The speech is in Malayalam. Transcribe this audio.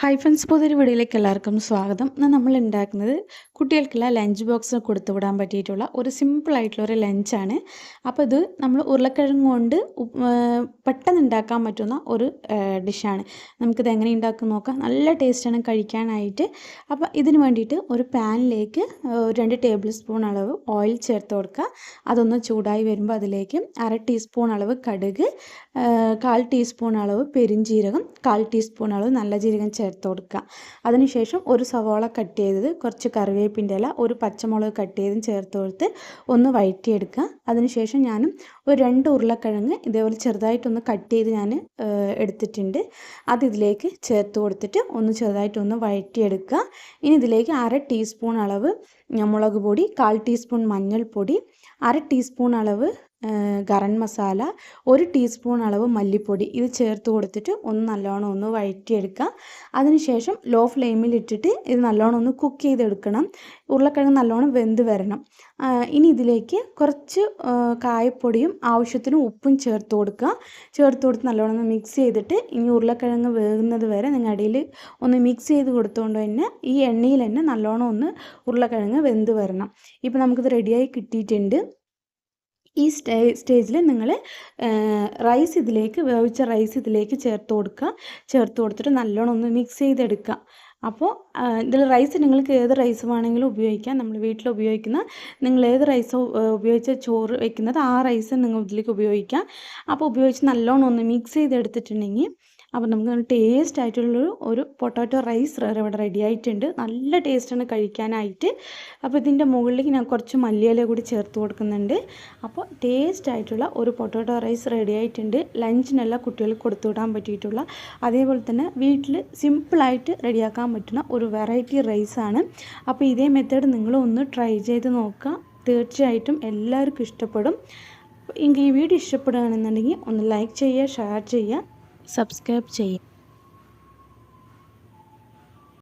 ഹായ് ഫ്രണ്ട്സ് പുതിയൊരു വീഡിയോയിലേക്ക് എല്ലാവർക്കും സ്വാഗതം. ഇന്ന് നമ്മൾ ഉണ്ടാക്കുന്നത് കുട്ടികൾക്കുള്ള ലഞ്ച് ബോക്സ് കൊടുത്തു വിടാൻ പറ്റിയിട്ടുള്ള ഒരു സിമ്പിൾ ആയിട്ടുള്ള ഒരു ലഞ്ചാണ് അപ്പോൾ ഇത് നമ്മൾ ഉരുളക്കിഴങ്ങ് കൊണ്ട് പെട്ടെന്ന് ഉണ്ടാക്കാൻ പറ്റുന്ന ഒരു ഡിഷാണ് നമുക്കിത് എങ്ങനെ ഉണ്ടാക്കി നോക്കാം. നല്ല ടേസ്റ്റാണ് കഴിക്കാനായിട്ട്. അപ്പോൾ ഇതിന് വേണ്ടിയിട്ട് ഒരു പാനിലേക്ക് രണ്ട് ടേബിൾ സ്പൂൺ അളവ് ഓയിൽ ചേർത്ത് കൊടുക്കുക. അതൊന്ന് ചൂടായി വരുമ്പോൾ അതിലേക്ക് അര ടീസ്പൂൺ അളവ് കടുക് കാൽ ടീസ്പൂൺ അളവ് പെരിഞ്ജീരകം കാൽ ടീസ്പൂൺ അളവ് നല്ല ജീരകം കൊടുക്കുക. അതിനുശേഷം ഒരു സവോള കട്ട് ചെയ്തത് കുറച്ച് കറിവേപ്പിന്റെ ഇല ഒരു പച്ചമുളക് കട്ട് ചെയ്തും ചേർത്ത് കൊടുത്ത് ഒന്ന് വഴറ്റിയെടുക്കുക. അതിനുശേഷം ഞാനും ഒരു രണ്ട് ഉരുളക്കിഴങ്ങ് ഇതേപോലെ ചെറുതായിട്ടൊന്ന് കട്ട് ചെയ്ത് ഞാൻ എടുത്തിട്ടുണ്ട്. അത് ഇതിലേക്ക് ചേർത്ത് കൊടുത്തിട്ട് ഒന്ന് ചെറുതായിട്ടൊന്ന് വഴറ്റിയെടുക്കുക. ഇനി ഇതിലേക്ക് അര ടീസ്പൂൺ അളവ് മുളക് പൊടി കാൽ ടീസ്പൂൺ മഞ്ഞൾപ്പൊടി അര ടീസ്പൂൺ അളവ് ഗരം മസാല ഒരു ടീസ്പൂൺ അളവ് മല്ലിപ്പൊടി ഇത് ചേർത്ത് കൊടുത്തിട്ട് ഒന്ന് നല്ലോണം ഒന്ന് വഴറ്റിയെടുക്കുക അതിനുശേഷം ലോ ഫ്ലെയിമിൽ ഇട്ടിട്ട് ഇത് നല്ലോണം ഒന്ന് കുക്ക് ചെയ്തെടുക്കണം. ഉരുളക്കിഴങ്ങ് നല്ലോണം വെന്ത് വരണം. ഇനി ഇതിലേക്ക് കുറച്ച് കായപ്പൊടിയും ആവശ്യത്തിന് ഉപ്പും ചേർത്ത് കൊടുക്കുക. ചേർത്ത് കൊടുത്ത് നല്ലോണം മിക്സ് ചെയ്തിട്ട് ഇനി ഉരുളക്കിഴങ്ങ് വേകുന്നത് വരെ നിങ്ങൾ അടിയിൽ ഒന്ന് മിക്സ് ചെയ്ത് കൊടുത്തുകൊണ്ട് തന്നെ ഈ എണ്ണയിൽ തന്നെ നല്ലോണം ഒന്ന് ഉരുളക്കിഴങ്ങ് വെന്ത് വരണം. ഇപ്പോൾ നമുക്കിത് റെഡിയായി കിട്ടിയിട്ടുണ്ട്. ഈ സ്റ്റേ സ്റ്റേജിൽ നിങ്ങൾ റൈസ് ഇതിലേക്ക് വേവിച്ച റൈസ് ഇതിലേക്ക് ചേർത്ത് കൊടുക്കുക ചേർത്ത് കൊടുത്തിട്ട് നല്ലോണം ഒന്ന് മിക്സ് ചെയ്തെടുക്കുക അപ്പോൾ ഇതിൽ റൈസ് നിങ്ങൾക്ക് ഏത് റൈസ് വേണമെങ്കിലും ഉപയോഗിക്കാം. നമ്മൾ വീട്ടിൽ ഉപയോഗിക്കുന്ന നിങ്ങൾ ഏത് റൈസ് ഉപയോഗിച്ച് ചോറ് വെക്കുന്നത് ആ റൈസ് നിങ്ങൾ ഇതിലേക്ക് ഉപയോഗിക്കാം. അപ്പോൾ ഉപയോഗിച്ച് നല്ലോണം ഒന്ന് മിക്സ് ചെയ്തെടുത്തിട്ടുണ്ടെങ്കിൽ അപ്പോൾ നമുക്ക് നല്ല ടേസ്റ്റ് ആയിട്ടുള്ളൊരു ഒരു പൊട്ടാറ്റോ റൈസ് ഇവിടെ റെഡി ആയിട്ടുണ്ട്. നല്ല ടേസ്റ്റാണ് കഴിക്കാനായിട്ട്. അപ്പോൾ ഇതിന്റെ മുകളിലേക്ക് ഞാൻ കുറച്ച് മല്ലിയില കൂടി ചേർത്ത് കൊടുക്കുന്നുണ്ട്. അപ്പോൾ ടേസ്റ്റ് ആയിട്ടുള്ള ഒരു പൊട്ടാറ്റോ റൈസ് റെഡി ആയിട്ടുണ്ട്. ലഞ്ചിനെല്ലാം കുട്ടികൾക്ക് കൊടുത്തു വിടാൻ പറ്റിയിട്ടുള്ള അതേപോലെ തന്നെ വീട്ടിൽ സിമ്പിളായിട്ട് റെഡിയാക്കാൻ പറ്റുന്ന ഒരു വെറൈറ്റി റൈസാണ് അപ്പോൾ ഇതേ മെത്തേഡ് നിങ്ങൾ ഒന്ന് ട്രൈ ചെയ്ത് നോക്കുക. തീർച്ചയായിട്ടും എല്ലാവർക്കും ഇഷ്ടപ്പെടും. എങ്കിൽ ഈ വീഡിയോ ഇഷ്ടപ്പെടുകയാണെന്നുണ്ടെങ്കിൽ ഒന്ന് ലൈക്ക് ചെയ്യുക ഷെയർ ചെയ്യുക സബ്സ്ക്രൈബ് ചെയ്യുക.